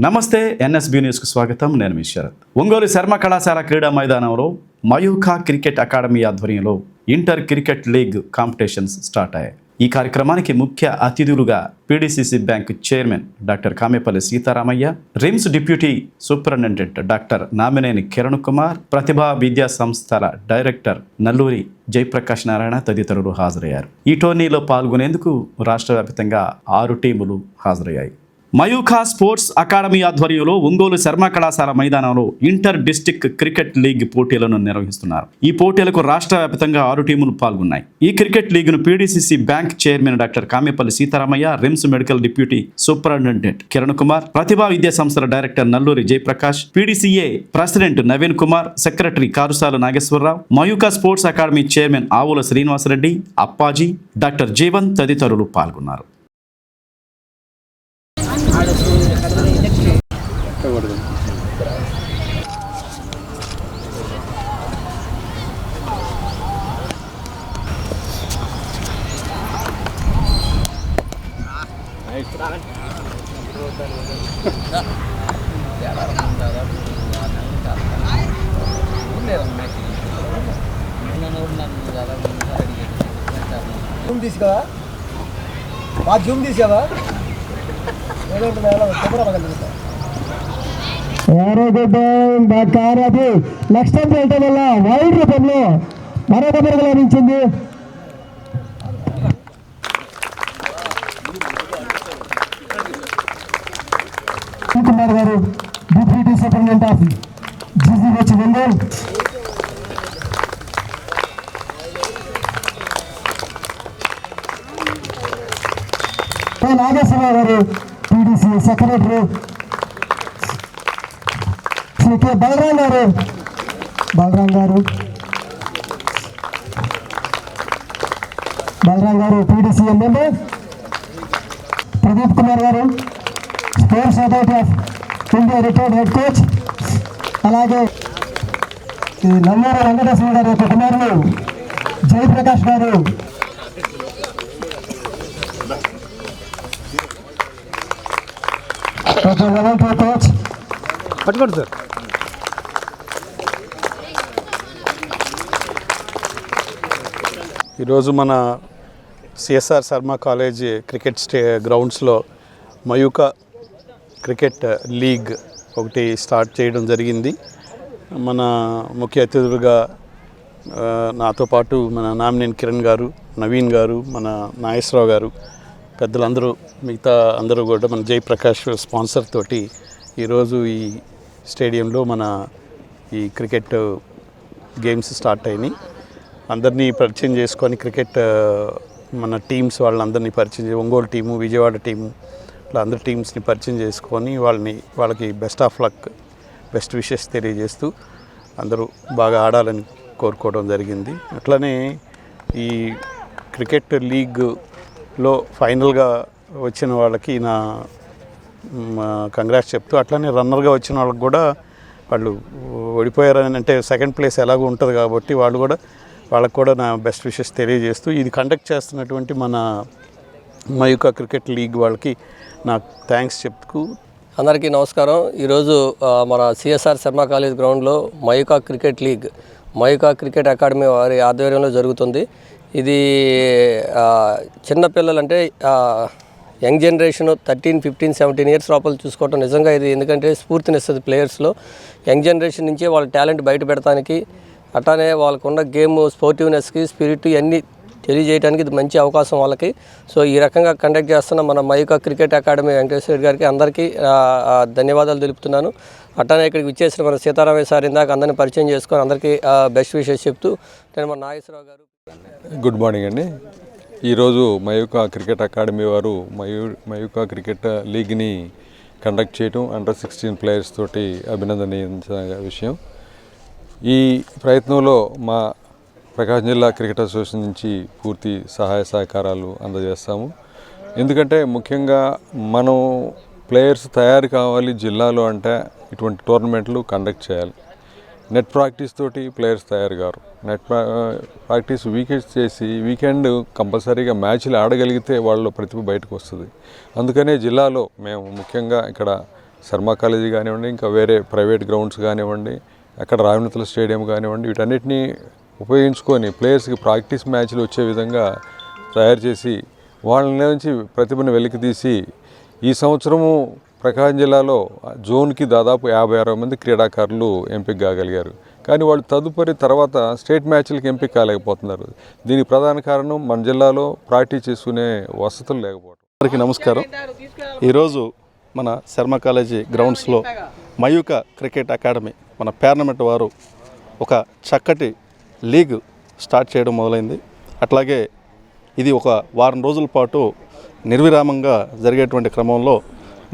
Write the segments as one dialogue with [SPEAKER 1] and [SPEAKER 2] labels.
[SPEAKER 1] నమస్తే ఎన్ఎస్బి న్యూస్కు స్వాగతం. నేను మీ శరత్. ఒంగోలు శర్మ కళాశాల క్రీడా మైదానంలో మయూఖా క్రికెట్ అకాడమీ ఆధ్వర్యంలో inter cricket league competitions start అయ్యాయి. ఈ కార్యక్రమానికి ముఖ్య అతిథులుగా PDCC bank chairman doctor Kamepalli Seetharamaiah RIMS deputy superintendent doctor Namineni Kiran Kumar Pratibha Vidya సంస్థల డైరెక్టర్ నల్లూరి జయప్రకాష్ నారాయణ తదితరులు హాజరయ్యారు. ఈ టోర్నీలో పాల్గొనేందుకు రాష్ట్ర వ్యాప్తంగా ఆరు టీములు హాజరయ్యాయి. మయూఖా స్పోర్ట్స్ అకాడమీ ఆధ్వర్యంలో ఒంగోలు శర్మ కళాశాల మైదానంలో ఇంటర్ డిస్టిక్ క్రికెట్ లీగ్ పోటీలను నిర్వహిస్తున్నారు. ఈ పోటీలకు రాష్ట్ర వ్యాప్తంగా ఆరు టీములు పాల్గొన్నాయి. ఈ cricket లీగ్ను PDCC bank chairman doctor Kamepalli Seetharamaiah RIMS medical deputy superintendent Kiran Kumar Pratibha Vidya సంస్థల director Nalluri Jayaprakash PDCA president Naveen Kumar secretary Karusala Nageswara Rao Mayuka sports academy chairman Avula Srinivasa Reddy Appaji doctor Jeevan తదితరులు పాల్గొన్నారు.
[SPEAKER 2] Zoom తీసుకోవా బాగా Zoom తీసావా ఏదంటే ఎలా తొందరగా అది next time వెళ్ళటం వల్ల వైడ్ రూపంలో మరొక మెరుగు లభించింది. కుమార్ గారు deputy superintendent of GGH Ongole Nageswara Rao గారు TDC secretary Shri K Balaram గారు. బలరాం గారు. బలరాం గారు టీడీసీ ఎమ్మెల్యే. ప్రదీప్ కుమార్ గారు sports authority of India retired head coach. అలాగే ఈ నమ్మూరు వెంకటేశ్వర గారి యొక్క కుమారులు జయప్రకాష్ గారు.
[SPEAKER 3] పట్టుకోండి సార్. ఈరోజు మన సిఎస్ఆర్ శర్మ కాలేజ్ క్రికెట్ స్టే గ్రౌండ్స్లో మయూక క్రికెట్ లీగ్ ఒకటి స్టార్ట్ చేయడం జరిగింది. మన ముఖ్య అతిథులుగా నాతో పాటు మన నామినేని కిరణ్ గారు నవీన్ గారు మన నాగేశ్వరరావు గారు పెద్దలందరూ మిగతా అందరూ కూడా మన జయప్రకాష్ స్పాన్సర్ తోటి ఈరోజు ఈ స్టేడియంలో మన ఈ క్రికెట్ గేమ్స్ స్టార్ట్ అయినాయి. అందరినీ పరిచయం చేసుకొని క్రికెట్ మన టీమ్స్ వాళ్ళందరినీ పరిచయం చే- ఒంగోలు టీము విజయవాడ టీము ఇట్లా అందరి టీమ్స్ని పరిచయం చేసుకొని వాళ్ళని వాళ్ళకి best of luck best wishes తెలియజేస్తూ అందరూ బాగా ఆడాలని కోరుకోవడం జరిగింది. అట్లనే ఈ క్రికెట్ లీగ్ లో ఫైనల్గా వచ్చిన వాళ్ళకి నా కంగ్రాట్స్ చెప్తూ అట్లనే రన్నర్గా వచ్చిన వాళ్ళకి కూడా వాళ్ళు ఓడిపోయారని అంటే సెకండ్ ప్లేస్ ఎలాగో ఉంటుంది కాబట్టి వాళ్ళు కూడా వాళ్ళకు కూడా నా బెస్ట్ విషెస్ తెలియజేస్తూ ఇది కండక్ట్ చేస్తున్నటువంటి మన మయూకా క్రికెట్ లీగ్ వాళ్ళకి నాకు థ్యాంక్స్ చెప్తూ
[SPEAKER 4] అందరికీ నమస్కారం. ఈరోజు మన సిఎస్ఆర్ శర్మ కాలేజ్ గ్రౌండ్లో Mayuka cricket league Mayuka cricket academy వారి ఆధ్వర్యంలో జరుగుతుంది. ఇది చిన్నపిల్లలంటే young generation thirteen fifteen seventeen years లోపల చూసుకోవటం నిజంగా ఇది ఎందుకంటే స్ఫూర్తినిస్తుంది ప్లేయర్స్లో. యంగ్ జనరేషన్ నుంచే వాళ్ళ టాలెంట్ బయట పెడతానికి అట్లానే వాళ్ళకున్న గేమ్ స్పోర్టివ్నెస్కి స్పిరిట్ ఇవన్నీ తెలియజేయడానికి ఇది మంచి అవకాశం వాళ్ళకి. సో ఈ రకంగా కండక్ట్ చేస్తున్న మన మయూకా క్రికెట్ అకాడమీ వెంకటేశ్వర గారికి అందరికీ ధన్యవాదాలు తెలుపుతున్నాను. అట్లానే ఇక్కడికి విచ్చేసిన మన సీతారామయ్య సార్ ఇందాక అందరిని పరిచయం చేసుకొని అందరికీ బెస్ట్ విషెస్ చెప్తూ నేను మన నాగేశ్వరరావు గారు
[SPEAKER 5] గుడ్ మార్నింగ్ అండి. ఈరోజు మయూకా క్రికెట్ అకాడమీ వారు మయూ మయూకా క్రికెట్ లీగ్ని కండక్ట్ చేయటం అండర్ సిక్స్టీన్ ప్లేయర్స్ తోటి అభినందనీయించిన విషయం. ఈ ప్రయత్నంలో మా ప్రకాశం జిల్లా క్రికెట్ అసోసియేషన్ నుంచి పూర్తి సహాయ సహకారాలు అందజేస్తాము. ఎందుకంటే ముఖ్యంగా మనం ప్లేయర్స్ తయారు కావాలి జిల్లాలో అంటే ఇటువంటి టోర్నమెంట్లు కండక్ట్ చేయాలి. నెట్ ప్రాక్టీస్ తోటి ప్లేయర్స్ తయారు కారు నెట్ ప్రా- ప్రాక్టీస్ వీకెండ్స్ చేసి వీకెండ్ కంపల్సరీగా మ్యాచ్లు ఆడగలిగితే వాళ్ళ ప్రతిభ బయటకు వస్తుంది అందుకనే జిల్లాలో మేము ముఖ్యంగా ఇక్కడ శర్మ కాలేజీ కానివ్వండి ఇంకా వేరే ప్రైవేట్ గ్రౌండ్స్ కానివ్వండి అక్కడ రావినతుల స్టేడియం కానివ్వండి వీటన్నిటిని ఉపయోగించుకొని ప్లేయర్స్కి ప్రాక్టీస్ మ్యాచ్లు వచ్చే విధంగా తయారు చేసి వాళ్ళ నుంచి ప్రతిభను వెలికి తీసి ఈ సంవత్సరము ప్రకాశం జిల్లాలో జోన్కి దాదాపు యాభై అరవై మంది క్రీడాకారులు ఎంపిక కాగలిగారు. కానీ వాళ్ళు తదుపరి తర్వాత స్టేట్ మ్యాచ్లకి ఎంపిక కాలేకపోతున్నారు. దీనికి ప్రధాన కారణం మన జిల్లాలో ప్రాక్టీస్ చేసుకునే వసతులు లేకపోవడం
[SPEAKER 6] అందరికీ నమస్కారం. ఈరోజు మన శర్మ కాలేజీ గ్రౌండ్స్లో మయూక క్రికెట్ అకాడమీ మన పేర్నమెంట్ వారు ఒక చక్కటి లీగ్ స్టార్ట్ చేయడం మొదలైంది. అట్లాగే ఇది ఒక వారం రోజుల పాటు నిర్విరామంగా జరిగేటువంటి క్రమంలో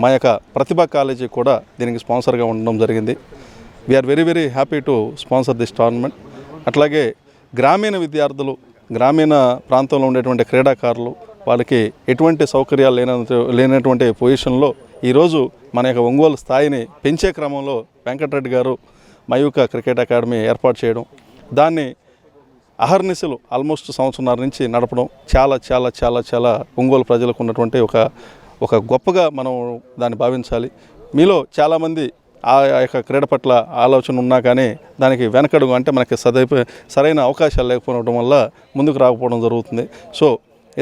[SPEAKER 6] మా యొక్క ప్రతిభా కాలేజీ కూడా దీనికి స్పాన్సర్గా ఉండడం జరిగింది. We are very very happy to sponsor this tournament అట్లాగే గ్రామీణ విద్యార్థులు గ్రామీణ ప్రాంతంలో ఉండేటువంటి క్రీడాకారులు వాళ్ళకి ఎటువంటి సౌకర్యాలు లేన లేనటువంటి పొజిషన్లో ఈరోజు మన యొక్క ఒంగోలు స్థాయిని పెంచే క్రమంలో వెంకటరెడ్డి గారు మయూక క్రికెట్ అకాడమీ ఏర్పాటు చేయడం దాన్ని అహర్నిశలు ఆల్మోస్ట్ సంవత్సరంన్నర నుంచి నడపడం చాలా చాలా చాలా చాలా ఒంగోలు ప్రజలకు ఉన్నటువంటి ఒక ఒక గొప్పగా మనం దాన్ని భావించాలి. మీలో చాలామంది ఆ యొక్క క్రీడ పట్ల ఆలోచన ఉన్నా కానీ దానికి వెనకడుగు అంటే మనకి సదైప సరైన అవకాశాలు లేకపోవడం వల్ల ముందుకు రాకపోవడం జరుగుతుంది. సో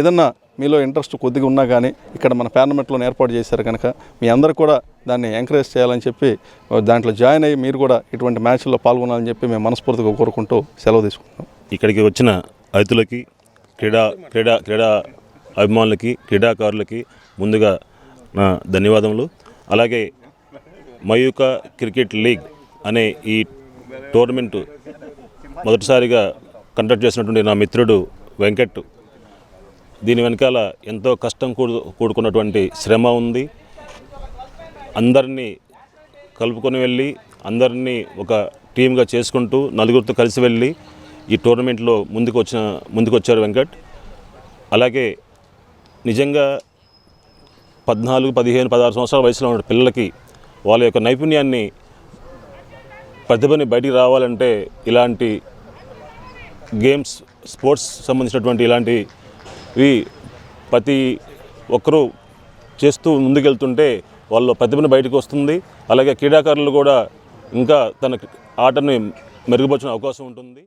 [SPEAKER 6] ఏదన్నా మీలో ఇంట్రెస్ట్ కొద్దిగా ఉన్నా కానీ ఇక్కడ మన పార్లమెంట్లో ఏర్పాటు చేశారు కనుక మీ అందరూ కూడా దాన్ని ఎంకరేజ్ చేయాలని చెప్పి దాంట్లో జాయిన్ అయ్యి మీరు కూడా ఇటువంటి మ్యాచ్ల్లో పాల్గొనాలని చెప్పి మేము మనస్ఫూర్తిగా కోరుకుంటూ సెలవు తీసుకుంటున్నాం.
[SPEAKER 7] ఇక్కడికి వచ్చిన రైతులకి క్రీడా క్రీడా క్రీడా అభిమానులకి క్రీడాకారులకి ముందుగా నా ధన్యవాదములు. అలాగే మయూక క్రికెట్ లీగ్ అనే ఈ టోర్నమెంట్ మొదటిసారిగా కండక్ట్ చేసినటువంటి నా మిత్రుడు వెంకట్. దీని వెనకాల ఎంతో కష్టం కూడు కూడుకున్నటువంటి శ్రమ ఉంది. అందరినీ కలుపుకొని వెళ్ళి అందరినీ ఒక టీమ్గా చేసుకుంటూ నలుగురితో కలిసి వెళ్ళి ఈ టోర్నమెంట్లో ముందుకు వచ్చిన ముందుకు వచ్చారు వెంకట్. అలాగే నిజంగా పద్నాలుగు పదిహేను పదహారు సంవత్సరాల వయసులో ఉన్న పిల్లలకి వాళ్ళ యొక్క నైపుణ్యాన్ని ప్రతిభని బయటికి రావాలంటే ఇలాంటి గేమ్స్ స్పోర్ట్స్ సంబంధించినటువంటి ఇలాంటివి ప్రతి ఒక్కరూ చేస్తూ ముందుకెళ్తుంటే వాళ్ళ ప్రతిభను బయటకు వస్తుంది. అలాగే క్రీడాకారులు కూడా ఇంకా తన ఆటని మెరుగుపరిచిన అవకాశం ఉంటుంది.